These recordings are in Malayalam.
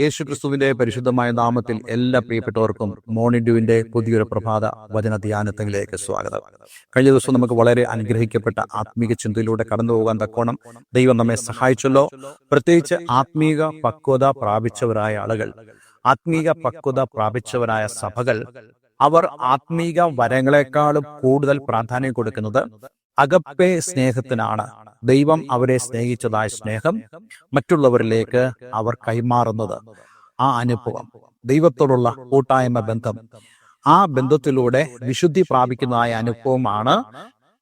യേശു ക്രിസ്തുവിന്റെ പരിശുദ്ധമായ നാമത്തിൽ എല്ലാ പ്രിയപ്പെട്ടവർക്കും മോർണിംഗ് ഡ്യൂവിന്റെ പുതിയൊരു പ്രഭാത വചന ധ്യാനത്തിലേക്ക് സ്വാഗതം. കഴിഞ്ഞ ദിവസം നമുക്ക് വളരെ അനുഗ്രഹിക്കപ്പെട്ട ആത്മീക ചിന്തയിലൂടെ കടന്നു പോകാൻ തക്കോണം ദൈവം നമ്മെ സഹായിച്ചല്ലോ. പ്രത്യേകിച്ച് ആത്മീക പക്വത പ്രാപിച്ചവരായ ആളുകൾ ആത്മീക പക്വത പ്രാപിച്ചവരായ സഭകൾ അവർ ആത്മീക വരങ്ങളെക്കാളും കൂടുതൽ പ്രാധാന്യം കൊടുക്കുന്നത് അകപ്പേ സ്നേഹത്തിനാണ്. ദൈവം അവരെ സ്നേഹിച്ചതായ സ്നേഹം മറ്റുള്ളവരിലേക്ക് അവർ കൈമാറുന്നത്. ആ അനുഭവം ദൈവത്തോടുള്ള കൂട്ടായ്മ ബന്ധം ആ ബന്ധത്തിലൂടെ വിശുദ്ധി പ്രാപിക്കുന്നതായ അനുഭവമാണ്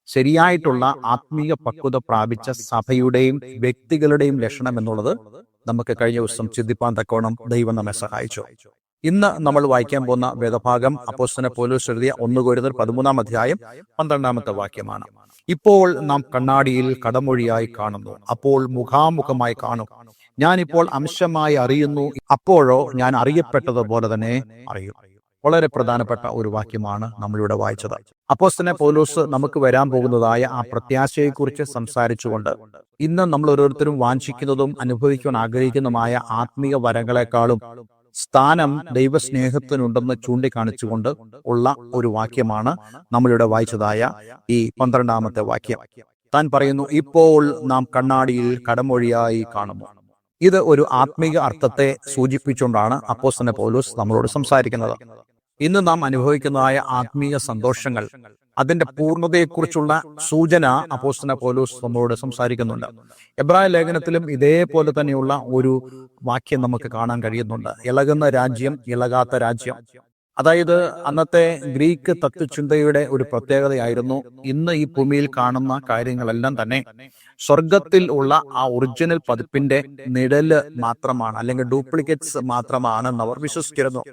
ശരിയായിട്ടുള്ള ആത്മീയ പക്വത പ്രാപിച്ച സഭയുടെയും വ്യക്തികളുടെയും ലക്ഷണം എന്നുള്ളത് നമുക്ക് കഴിഞ്ഞ ദിവസം ചിന്തിപ്പാൻ തക്കോണം ദൈവം നമ്മെ സഹായിച്ചു. ഇന്ന് നമ്മൾ വായിക്കാൻ പോകുന്ന വേദഭാഗം അപ്പോസ്തന പോലീസ് എഴുതിയ ഒന്ന് കോരുതൽ പതിമൂന്നാം അധ്യായം പന്ത്രണ്ടാമത്തെ വാക്യമാണ്. ഇപ്പോൾ നാം കണ്ണാടിയിൽ കടമൊഴിയായി കാണുന്നു. അപ്പോൾ മുഖാമുഖമായി കാണും. ഞാനിപ്പോൾ അംശമായി അറിയുന്നു. അപ്പോഴോ ഞാൻ അറിയപ്പെട്ടതുപോലെ തന്നെ അറിയും. വളരെ പ്രധാനപ്പെട്ട ഒരു വാക്യമാണ് നമ്മളിവിടെ വായിച്ചത്. അപ്പോസ്തനെ പോലൂസ് നമുക്ക് വരാൻ പോകുന്നതായ ആ പ്രത്യാശയെക്കുറിച്ച് സംസാരിച്ചുകൊണ്ട് ഇന്ന് നമ്മൾ ഓരോരുത്തരും വാഞ്ചിക്കുന്നതും അനുഭവിക്കാൻ ആഗ്രഹിക്കുന്നതുമായ ആത്മീയ വരങ്ങളെക്കാളും സ്ഥാനം ദൈവസ്നേഹത്തിനുണ്ടെന്ന് ചൂണ്ടിക്കാണിച്ചുകൊണ്ട് ഉള്ള ഒരു വാക്യമാണ് നമ്മളിവിടെ വായിച്ചതായ ഈ പന്ത്രണ്ടാമത്തെ വാക്യം. താൻ പറയുന്നു ഇപ്പോൾ നാം കണ്ണാടിയിൽ കടമൊഴിയായി കാണുന്നു. ഇത് ഒരു ആത്മീക അർത്ഥത്തെ സൂചിപ്പിച്ചുകൊണ്ടാണ് അപ്പോസ്തന പൗലോസ് നമ്മളോട് സംസാരിക്കുന്നത്. ഇന്ന് നാം അനുഭവിക്കുന്നതായ ആത്മീയ സന്തോഷങ്ങൾ. അതിന്റെ പൂർണതയെക്കുറിച്ചുള്ള സൂചന അപ്പോസ്തന പോലൂസ് നമ്മളോട് സംസാരിക്കുന്നുണ്ട്. എബ്രായ ലേഖനത്തിലും ഇതേപോലെ തന്നെയുള്ള ഒരു വാക്യം നമുക്ക് കാണാൻ കഴിയുന്നുണ്ട്. ഇളകുന്ന രാജ്യം ഇളകാത്ത രാജ്യം. അതായത് അന്നത്തെ ഗ്രീക്ക് തത്വചിന്തയുടെ ഒരു പ്രത്യേകതയായിരുന്നു ഇന്ന് ഈ ഭൂമിയിൽ കാണുന്ന കാര്യങ്ങളെല്ലാം തന്നെ. സ്വർഗത്തിൽ ഉള്ള ആ ഒറിജിനൽ പതിപ്പിന്റെ നിഴൽ മാത്രമാണ് അല്ലെങ്കിൽ ഡ്യൂപ്ലിക്കേറ്റ്സ് മാത്രമാണെന്ന് അവർ വിശ്വസിച്ചിരുന്നു.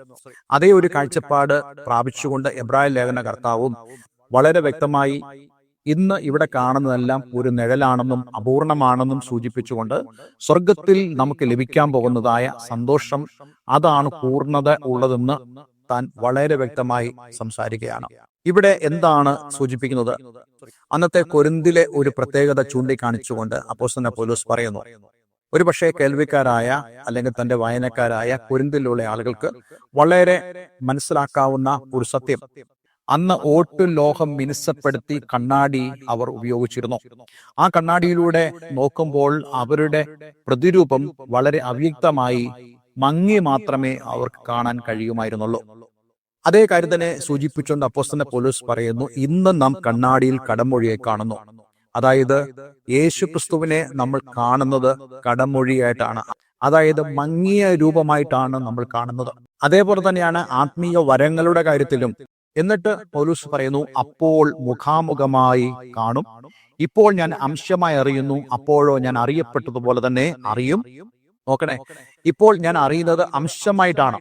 അതേ ഒരു കാഴ്ചപ്പാട് പ്രാപിച്ചുകൊണ്ട് എബ്രാഹിം ലേഖന കർത്താവും വളരെ വ്യക്തമായി ഇന്ന് ഇവിടെ കാണുന്നതെല്ലാം ഒരു നിഴലാണെന്നും അപൂർണമാണെന്നും സൂചിപ്പിച്ചുകൊണ്ട് സ്വർഗത്തിൽ നമുക്ക് ലഭിക്കാൻ പോകുന്നതായ സന്തോഷം അതാണ് പൂർണത ഉള്ളതെന്ന് താൻ വളരെ വ്യക്തമായി സംസാരിക്കുകയാണ്. ഇവിടെ എന്താണ് സൂചിപ്പിക്കുന്നത്? അന്നത്തെ കൊരിന്തിലെ ഒരു പ്രത്യേകത ചൂണ്ടിക്കാണിച്ചുകൊണ്ട് അപ്പോസ്തന പോലീസ് പറയുന്നു ഒരുപക്ഷെ കേൾവിക്കാരായ അല്ലെങ്കിൽ തന്റെ വായനക്കാരായ കൊരിന്തിലുള്ള ആളുകൾക്ക് വളരെ മനസ്സിലാക്കാവുന്ന ഒരു സത്യം. അന്ന് ഓട്ടു ലോഹം മിനുസപ്പെടുത്തി കണ്ണാടി അവർ ഉപയോഗിച്ചിരുന്നു. ആ കണ്ണാടിയിലൂടെ നോക്കുമ്പോൾ അവരുടെ പ്രതിരൂപം വളരെ അവ്യക്തമായി മങ്ങി മാത്രമേ അവർക്ക് കാണാൻ കഴിയുമായിരുന്നുള്ളൂ. അതേ കാര്യം തന്നെ സൂചിപ്പിച്ചുകൊണ്ട് അപ്പോസ്തന പോലീസ് പറയുന്നു ഇന്ന് നാം കണ്ണാടിയിൽ കടമൊഴിയെ കാണുന്നു. അതായത് യേശു ക്രിസ്തുവിനെ നമ്മൾ കാണുന്നത് കടമൊഴിയായിട്ടാണ്. അതായത് മങ്ങിയ രൂപമായിട്ടാണ് നമ്മൾ കാണുന്നത്. അതേപോലെ തന്നെയാണ് ആത്മീയ വരങ്ങളുടെ കാര്യത്തിലും എന്നിട്ട് പൗലൂസ് പറയുന്നു അപ്പോൾ മുഖാമുഖമായി കാണും. ഇപ്പോൾ ഞാൻ അംശമായി അറിയുന്നു. അപ്പോഴോ ഞാൻ അറിയപ്പെട്ടതുപോലെ തന്നെ അറിയും. നോക്കണേ ഇപ്പോൾ ഞാൻ അറിയുന്നത് അംശമായിട്ടാണ്.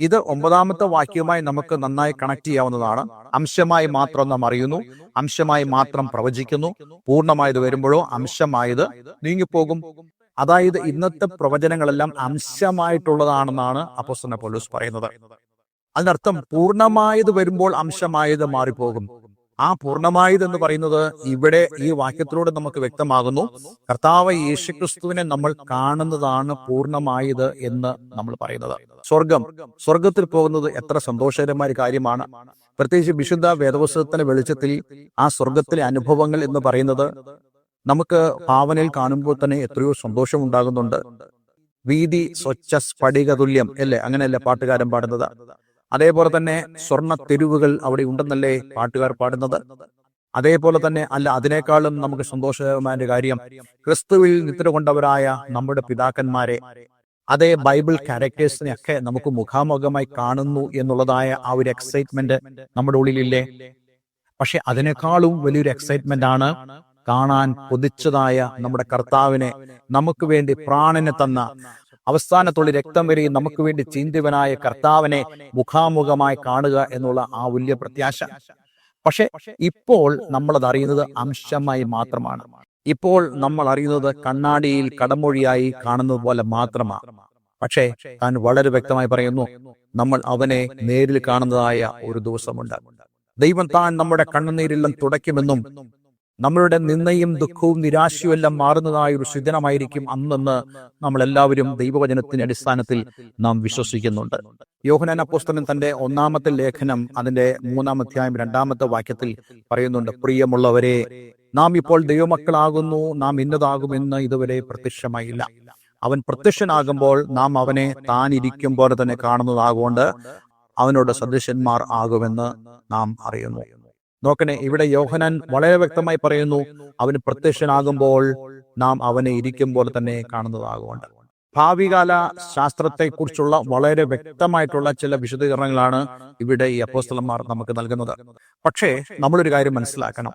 ഇത് ഒമ്പതാമത്തെ വാക്യവുമായി നമുക്ക് നന്നായി കണക്ട് ചെയ്യാവുന്നതാണ്. അംശമായി മാത്രം നാം അറിയുന്നു. അംശമായി മാത്രം പ്രവചിക്കുന്നു. പൂർണമായത് വരുമ്പോഴോ അംശമായത് നീങ്ങിപ്പോകും. അതായത് ഇന്നത്തെ പ്രവചനങ്ങളെല്ലാം അംശമായിട്ടുള്ളതാണെന്നാണ് അപ്പോസ്തന പോലീസ് പറയുന്നത്. അതിനർത്ഥം പൂർണമായത് വരുമ്പോൾ അംശമായത് മാറിപ്പോകും. ആ പൂർണമായത് എന്ന് പറയുന്നത് ഇവിടെ ഈ വാക്യത്തിലൂടെ നമുക്ക് വ്യക്തമാകുന്നു. കർത്താവ് യേശുക്രിസ്തുവിനെ നമ്മൾ കാണുന്നതാണ് പൂർണമായത് എന്ന് നമ്മൾ പറയുന്നത്. സ്വർഗം. സ്വർഗത്തിൽ പോകുന്നത് എത്ര സന്തോഷകരമായ കാര്യമാണ്. പ്രത്യേകിച്ച് വിശുദ്ധ വേദപുസ്തകത്തിന്റെ വെളിച്ചത്തിൽ ആ സ്വർഗത്തിലെ അനുഭവങ്ങൾ എന്ന് പറയുന്നത് നമുക്ക് ഭാവനയിൽ കാണുമ്പോൾ തന്നെ എത്രയോ സന്തോഷം ഉണ്ടാകുന്നുണ്ട്. വീതി സ്വച്ഛ സ്ഫടിക തുല്യം അല്ലേ? അങ്ങനെയല്ലേ പാട്ടുകാരൻ പാടുന്നത്? അതേപോലെ തന്നെ സ്വർണ തെരുവുകൾ അവിടെ ഉണ്ടെന്നല്ലേ പാട്ടുകാർ പാടുന്നത്? അതേപോലെ തന്നെ അല്ല അതിനേക്കാളും നമുക്ക് സന്തോഷകരമായ കാര്യം ക്രിസ്തുവിൽ നിത്ര കൊണ്ടവരായ നമ്മുടെ പിതാക്കന്മാരെ. അതേ ബൈബിൾ ക്യാരക്ടേഴ്സിനെ ഒക്കെ നമുക്ക് മുഖാമുഖമായി കാണുന്നു എന്നുള്ളതായ ആ ഒരു എക്സൈറ്റ്മെന്റ് നമ്മുടെ ഉള്ളിലില്ലേ? പക്ഷെ അതിനേക്കാളും വലിയൊരു എക്സൈറ്റ്മെന്റ് ആണ് കാണാൻ കൊതിച്ചതായ നമ്മുടെ കർത്താവിനെ നമുക്ക് വേണ്ടി പ്രാണനെ തന്ന അവസാനത്തുള്ള രക്തം വരെയും നമുക്ക് വേണ്ടി ചിന്തിവനായ കർത്താവിനെ മുഖാമുഖമായി കാണുക എന്നുള്ള ആ വലിയ പ്രത്യാശ. പക്ഷെ ഇപ്പോൾ നമ്മളത് അറിയുന്നത് അംശമായി മാത്രമാണ്. ഇപ്പോൾ നമ്മൾ അറിയുന്നത് കണ്ണാടിയിൽ കടമൊഴിയായി കാണുന്നത് പോലെ മാത്രമാണ്. പക്ഷേ താൻ വളരെ വ്യക്തമായി പറയുന്നു നമ്മൾ അവനെ നേരിൽ കാണുന്നതായ ഒരു ദിവസമുണ്ട്. ദൈവം താൻ നമ്മുടെ കണ്ണുനീരെല്ലാം തുടയ്ക്കുമെന്നും നമ്മളുടെ നിന്നയും ദുഃഖവും നിരാശയും എല്ലാം മാറുന്നതായ ഒരു സുദിനമായിരിക്കും അന്നെന്ന് നമ്മൾ എല്ലാവരും ദൈവവചനത്തിന്റെ അടിസ്ഥാനത്തിൽ നാം വിശ്വസിക്കുന്നുണ്ട്. യോഹനാൻ അപ്പോസ്തലൻ തന്റെ ഒന്നാമത്തെ ലേഖനം അതിന്റെ മൂന്നാം അധ്യായം രണ്ടാമത്തെ വാക്യത്തിൽ പറയുന്നുണ്ട് പ്രിയമുള്ളവരെ നാം ഇപ്പോൾ ദൈവമക്കളാകുന്നു നാം ഇന്നതാകുമെന്ന് ഇതുവരെ പ്രത്യക്ഷമായില്ല. അവൻ പ്രത്യക്ഷനാകുമ്പോൾ നാം അവനെ താൻ ഇരിക്കും പോലെ തന്നെ കാണുന്നതാകൊണ്ട് അവനോട് സദൃശന്മാർ ആകുമെന്ന് നാം അറിയുന്നു. നോക്കണേ ഇവിടെ യോഹനാൻ വളരെ വ്യക്തമായി പറയുന്നു അവന് പ്രത്യക്ഷനാകുമ്പോൾ നാം അവനെ ഇരിക്കും പോലെ തന്നെ കാണുന്നതാകുകൊണ്ട് ഭാവികാല ശാസ്ത്രത്തെക്കുറിച്ചുള്ള വളരെ വ്യക്തമായിട്ടുള്ള ചില വിശദീകരണങ്ങളാണ് ഇവിടെ ഈ അപ്പോസ്തലന്മാർ നമുക്ക് നൽകുന്നത്. പക്ഷേ നമ്മളൊരു കാര്യം മനസ്സിലാക്കണം.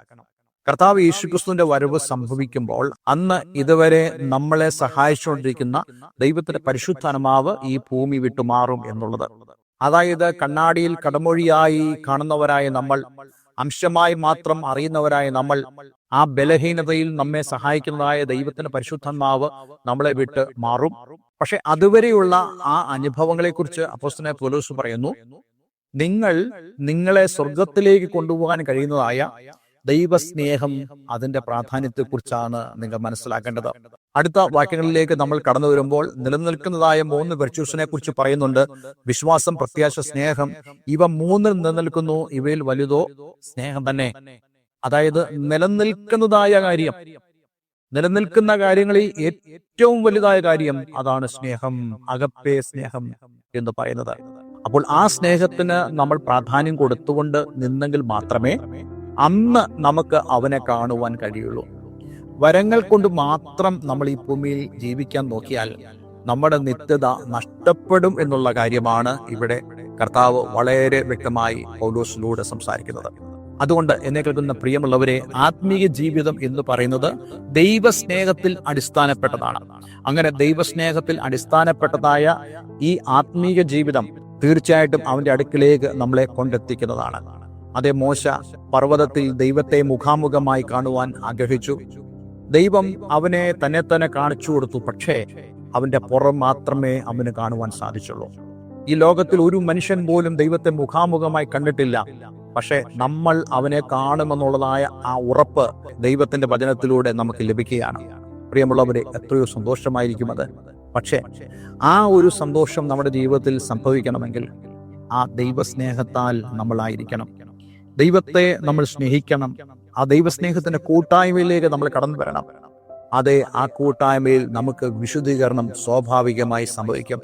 കർത്താവ് യേശുക്രിസ്തുവിന്റെ വരവ് സംഭവിക്കുമ്പോൾ അന്ന് ഇതുവരെ നമ്മളെ സഹായിച്ചുകൊണ്ടിരിക്കുന്ന ദൈവത്തിന്റെ പരിശുദ്ധാത്മാവ് ഈ ഭൂമി വിട്ടുമാറും എന്നുള്ളത്. അതായത് കണ്ണാടിയിൽ കടമൊഴിയായി കാണുന്നവരായ നമ്മൾ അംശമായി മാത്രം അറിയുന്നവരായ നമ്മൾ ആ ബലഹീനതയിൽ നമ്മെ സഹായിക്കുന്നതായ ദൈവത്തിന്റെ പരിശുദ്ധന്മാവ് നമ്മളെ വിട്ട് മാറും. പക്ഷെ അതുവരെയുള്ള ആ അനുഭവങ്ങളെക്കുറിച്ച് അപ്പോസ്തനെ പോലീസ് പറയുന്നു നിങ്ങൾ നിങ്ങളെ സ്വർഗത്തിലേക്ക് കൊണ്ടുപോകാൻ കഴിയുന്നതായ ദൈവസ്നേഹം അതിന്റെ പ്രാധാന്യത്തെക്കുറിച്ചാണ് നിങ്ങൾ മനസ്സിലാക്കേണ്ടത്. അടുത്ത വാക്യങ്ങളിലേക്ക് നമ്മൾ കടന്നു വരുമ്പോൾ നിലനിൽക്കുന്നതായ മൂന്ന് വെർച്യൂസിനെ കുറിച്ച് പറയുന്നുണ്ട്. വിശ്വാസം പ്രത്യാശ സ്നേഹം. ഇവ മൂന്നിൽ നിലനിൽക്കുന്നു. ഇവയിൽ വലുതോ സ്നേഹം തന്നെ. അതായത് നിലനിൽക്കുന്നതായ കാര്യം. നിലനിൽക്കുന്ന കാര്യങ്ങളിൽ ഏറ്റവും വലുതായ കാര്യം അതാണ് സ്നേഹം. അകപ്പേ സ്നേഹം എന്ന് പറയുന്നത്. അപ്പോൾ ആ സ്നേഹത്തിന് നമ്മൾ പ്രാധാന്യം കൊടുത്തുകൊണ്ട് നിന്നെങ്കിൽ മാത്രമേ അന്ന് നമുക്ക് അവനെ കാണുവാൻ കഴിയുള്ളൂ. വരങ്ങൾ കൊണ്ട് മാത്രം നമ്മൾ ഈ ഭൂമിയിൽ ജീവിക്കാൻ നോക്കിയാൽ നമ്മുടെ നിത്യത നഷ്ടപ്പെടും എന്നുള്ള കാര്യമാണ് ഇവിടെ കർത്താവ് വളരെ വ്യക്തമായി പൗലോസിലൂടെ സംസാരിക്കുന്നത്. അതുകൊണ്ട് എന്നെ കേൾക്കുന്ന പ്രിയമുള്ളവരെ ആത്മീയ ജീവിതം എന്ന് പറയുന്നത് ദൈവസ്നേഹത്തിൽ അടിസ്ഥാനപ്പെട്ടതാണ്. അങ്ങനെ ദൈവസ്നേഹത്തിൽ അടിസ്ഥാനപ്പെട്ടതായ ഈ ആത്മീയ ജീവിതം തീർച്ചയായിട്ടും അവന്റെ അടുക്കിലേക്ക് നമ്മളെ കൊണ്ടെത്തിക്കുന്നതാണ്. അതേ മോശ പർവതത്തിൽ ദൈവത്തെ മുഖാമുഖമായി കാണുവാൻ ആഗ്രഹിച്ചു. ദൈവം അവനെ തന്നെ തന്നെ കാണിച്ചു കൊടുത്തു. പക്ഷേ അവന്റെ പുറം മാത്രമേ അവന് കാണുവാൻ സാധിച്ചുള്ളൂ. ഈ ലോകത്തിൽ ഒരു മനുഷ്യൻ പോലും ദൈവത്തെ മുഖാമുഖമായി കണ്ടിട്ടില്ല. പക്ഷെ നമ്മൾ അവനെ കാണുമെന്നുള്ളതായ ആ ഉറപ്പ് ദൈവത്തിന്റെ വചനത്തിലൂടെ നമുക്ക് ലഭിക്കുകയാണ്. പ്രിയമുള്ളവരെ എത്രയോ സന്തോഷമായിരിക്കും അത്. പക്ഷേ ആ ഒരു സന്തോഷം നമ്മുടെ ജീവിതത്തിൽ സംഭവിക്കണമെങ്കിൽ ആ ദൈവസ്നേഹത്താൽ നമ്മളായിരിക്കണം. ദൈവത്തെ നമ്മൾ സ്നേഹിക്കണം. ആ ദൈവസ്നേഹത്തിന്റെ കൂട്ടായ്മയിലേക്ക് നമ്മൾ കടന്നു വരണം. അതെ ആ കൂട്ടായ്മയിൽ നമുക്ക് വിശുദ്ധീകരണം സ്വാഭാവികമായി സംഭവിക്കും.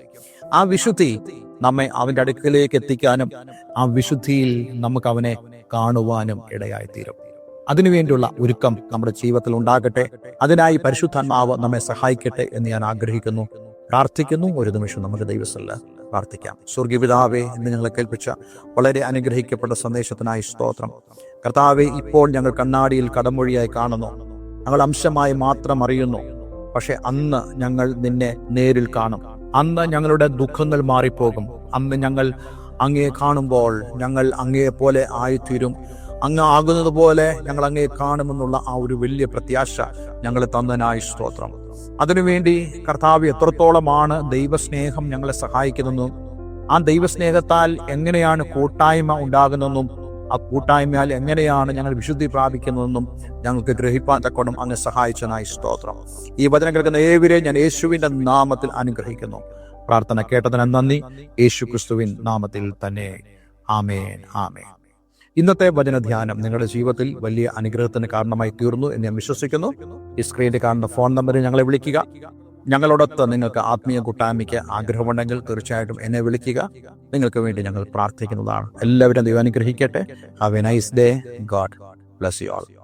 ആ വിശുദ്ധി നമ്മെ അവന്റെ അടുക്കലേക്ക് എത്തിക്കാനും ആ വിശുദ്ധിയിൽ നമുക്ക് അവനെ കാണുവാനും ഇടയായിത്തീരും. അതിനുവേണ്ടിയുള്ള ഒരുക്കം നമ്മുടെ ജീവിതത്തിൽ ഉണ്ടാകട്ടെ. അതിനായി പരിശുദ്ധാത്മാവ് നമ്മെ സഹായിക്കട്ടെ എന്ന് ഞാൻ ആഗ്രഹിക്കുന്നു. പ്രാർത്ഥിക്കുന്നു. ഒരു നിമിഷം നമുക്ക് ദൈവസ്ഥല പ്രാർത്ഥിക്കാം. സ്വർഗീപിതാവെ എന്ന് ഞങ്ങളെ കേൾപ്പിച്ച വളരെ അനുഗ്രഹിക്കപ്പെട്ട സന്ദേശത്തിനായി സ്തോത്രം. കർത്താവെ ഇപ്പോൾ ഞങ്ങൾ കണ്ണാടിയിൽ കടമൊഴിയായി കാണുന്നു. ഞങ്ങൾ അംശമായി മാത്രം അറിയുന്നു. പക്ഷെ അന്ന് ഞങ്ങൾ നിന്നെ നേരിൽ കാണും. അന്ന് ഞങ്ങളുടെ ദുഃഖങ്ങൾ മാറിപ്പോകും. അന്ന് ഞങ്ങൾ അങ്ങയെ കാണുമ്പോൾ ഞങ്ങൾ അങ്ങയെ പോലെ ആയിത്തീരും. അങ്ങ് ആകുന്നത് പോലെ ഞങ്ങൾ അങ്ങയെ കാണുമെന്നുള്ള ആ ഒരു വലിയ പ്രത്യാശ ഞങ്ങൾ തന്നനായി സ്തോത്രം. അതിനുവേണ്ടി കർത്താവ് എത്രത്തോളമാണ് ദൈവസ്നേഹം ഞങ്ങളെ സഹായിക്കുന്നതെന്നും ആ ദൈവസ്നേഹത്താൽ എങ്ങനെയാണ് കൂട്ടായ്മ ഉണ്ടാകുന്നതെന്നും ആ കൂട്ടായ്മയാൽ എങ്ങനെയാണ് ഞങ്ങൾ വിശുദ്ധി പ്രാപിക്കുന്നതെന്നും ഞങ്ങൾക്ക് ഗ്രഹിപ്പാൻ തക്കോണം അങ്ങ് സഹായിച്ചതായി സ്തോത്രം. ഈ വചനം കേൾക്കുന്ന ഏവരെ ഞാൻ യേശുവിന്റെ നാമത്തിൽ അനുഗ്രഹിക്കുന്നു. പ്രാർത്ഥന കേട്ടതിന് നന്ദി. യേശു ക്രിസ്തുവിൻ നാമത്തിൽ തന്നെ. ആമേൻ. ആമേൻ. ഇന്നത്തെ വചനധ്യാനം നിങ്ങളുടെ ജീവിതത്തിൽ വലിയ അനുഗ്രഹത്തിന് കാരണമായി തീർന്നു എന്ന് ഞാൻ വിശ്വസിക്കുന്നു. ഈ സ്ക്രീനിൽ കാണുന്ന ഫോൺ നമ്പറിൽ ഞങ്ങളെ വിളിക്കുക. ഞങ്ങളോടൊത്ത് നിങ്ങൾക്ക് ആത്മീയ കൂട്ടായ്മയ്ക്ക് ആഗ്രഹമുണ്ടെങ്കിൽ തീർച്ചയായിട്ടും എന്നെ വിളിക്കുക. നിങ്ങൾക്ക് വേണ്ടി ഞങ്ങൾ പ്രാർത്ഥിക്കുന്നതാണ്. എല്ലാവരും ദൈവം അനുഗ്രഹിക്കട്ടെ. Have a nice day God bless you all